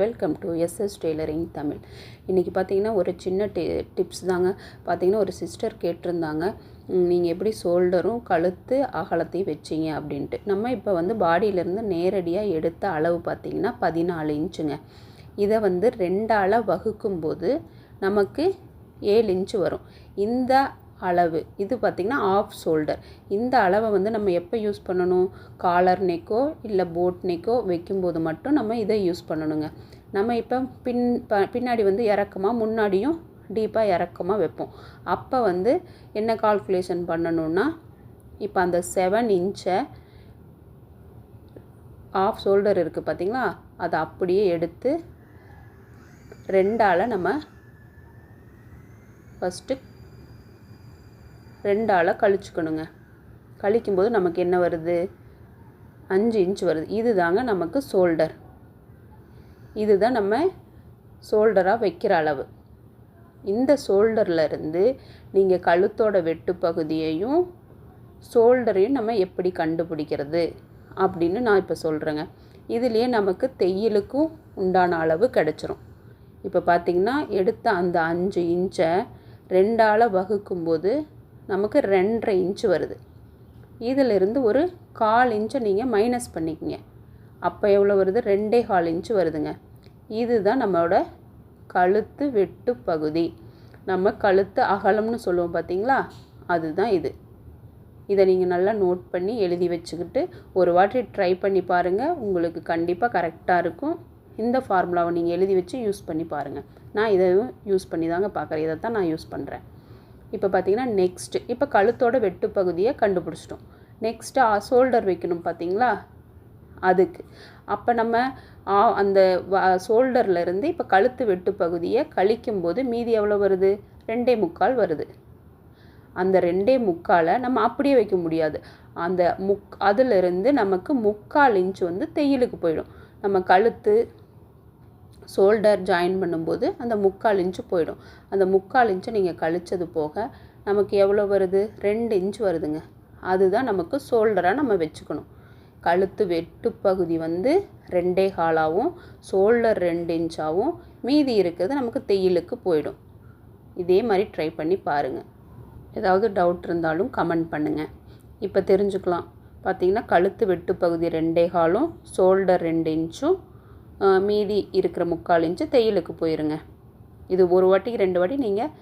Welcome to SS tailoring Tamil இன்றைக்கி பார்த்தீங்கன்னா ஒரு சின்ன டி டிப்ஸ் தாங்க. பார்த்தீங்கன்னா ஒரு சிஸ்டர் கேட்டிருந்தாங்க. நீங்கள் எப்படி ஷோல்டரும் கழுத்து அகலத்தையும் வச்சிங்க அப்படின்ட்டு. நம்ம இப்போ வந்து பாடியிலேருந்து நேரடியாக எடுத்த அளவு பார்த்தீங்கன்னா பதினாலு இன்ச்சுங்க. இதை வந்து ரெண்டால் வகுக்கும்போது நமக்கு ஏழு இன்ச்சு வரும். இந்த அளவு. இது பார்த்திங்கன்னா ஆஃப் ஷோல்டர் இந்த அளவை வந்து நம்ம எப்போ யூஸ் பண்ணணும்? காலர் நெக்கோ இல்லை போட் நெக்கோ வைக்கும்போது மட்டும் நம்ம இதை யூஸ் பண்ணணுங்க. நம்ம இப்போ பின் ப பின்னாடி வந்து இறக்கமாக முன்னாடியும் டீப்பாக இறக்கமாக வைப்போம். அப்போ வந்து என்ன கால்குலேஷன் பண்ணணுன்னா இப்போ அந்த செவன் இன்ச்சை ஆஃப் ஷோல்டர் இருக்குது பார்த்தீங்களா? அதை அப்படியே எடுத்து ரெண்டால் நம்ம ஃபஸ்ட்டு ரெண்டால் கழிச்சுக்கணுங்க. கழிக்கும்போது நமக்கு என்ன வருது? அஞ்சு இன்ச் வருது. இது தாங்க நமக்கு ஷோல்டர் இதுதான் நம்ம ஷோல்டராக வைக்கிற அளவு. இந்த ஷோல்டரில் இருந்து நீங்கள் கழுத்தோட வெட்டு பகுதியையும் ஷோல்டரையும் நம்ம எப்படி கண்டுபிடிக்கிறது? அப்படின்னு நான் இப்போ சொல்கிறேங்க இதுலேயே நமக்கு தையலுக்கும் உண்டான அளவு கிடச்சிரும். இப்போ பார்த்திங்கன்னா எடுத்த அந்த அஞ்சு இன்ச்சை ரெண்டால் வகுக்கும்போது நமக்கு ரெண்டரை இன்ச்சு வருது. இதிலிருந்து ஒரு கால் இன்ச்சை நீங்கள் மைனஸ் பண்ணிக்கங்க. அப்போ எவ்வளோ வருது? ரெண்டே கால் இன்ச்சு வருதுங்க. இதுதான் நம்மளோட கழுத்து வெட்டு பகுதி. நம்ம கழுத்து அகலம்னு சொல்லுவோம் பார்த்தீங்களா அதுதான் இது. இதை நீங்கள் நல்லா நோட் பண்ணி எழுதி வச்சுக்கிட்டு ஒரு வாட்டி ட்ரை பண்ணி பாருங்கள் உங்களுக்கு கண்டிப்பாக கரெக்டாக இருக்கும். இந்த ஃபார்முலாவை நீங்கள் எழுதி வச்சு யூஸ் பண்ணி பாருங்கள் நான் இதையும் யூஸ் பண்ணி தாங்க பார்க்குறேன் இதை தான் நான் யூஸ் பண்ணுறேன் இப்போ பார்த்தீங்கன்னா நெக்ஸ்ட்டு இப்போ கழுத்தோட வெட்டு பகுதியை கண்டுபிடிச்சிட்டோம். நெக்ஸ்ட்டு ஷோல்டர் வைக்கணும் பார்த்தீங்களா? அதுக்கு. அப்போ நம்ம அந்த ஷோல்டர்லேருந்து இப்போ கழுத்து வெட்டு பகுதியை கழிக்கும்போது மீதி எவ்வளோ வருது? ரெண்டே முக்கால் வருது. அந்த ரெண்டே முக்காலை நம்ம அப்படியே வைக்க முடியாது. அந்த முக் அதிலிருந்து நமக்கு முக்கால் இன்ச் வந்து தையலுக்கு போயிடும். நம்ம கழுத்து ஷோல்டர் ஜாயின் பண்ணும்போது அந்த முக்கால் இன்ச்சு போயிடும். அந்த முக்கால் இன்ச்சை நீங்கள் கழிச்சது போக நமக்கு எவ்வளோ வருது? ரெண்டு இன்ச் வருதுங்க. அதுதான் நமக்கு ஷோல்டராக நம்ம வச்சுக்கணும். கழுத்து வெட்டு பகுதி வந்து ரெண்டே காலாகவும் ஷோல்டர் ரெண்டு இன்ச்சாகவும் மீதி இருக்கிறது நமக்கு தையலுக்கு போயிடும். இதே மாதிரி ட்ரை பண்ணி பாருங்கள் ஏதாவது டவுட் இருந்தாலும் கமெண்ட் பண்ணுங்கள் இப்போ தெரிஞ்சுக்கலாம். பார்த்தீங்கன்னா கழுத்து வெட்டு பகுதி ரெண்டே காலும் ஷோல்டர் ரெண்டு இன்ச்சும் மீதி இருக்கிற முக்கால் இன்ச்சு தையலுக்கு போயிருங்க. இது ஒரு வாட்டி ரெண்டு வாட்டி நீங்கள்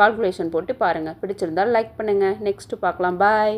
கால்குலேஷன் போட்டு பாருங்கள் பிடிச்சிருந்தால் லைக் பண்ணுங்கள் நெக்ஸ்ட்டு பார்க்கலாம். பாய்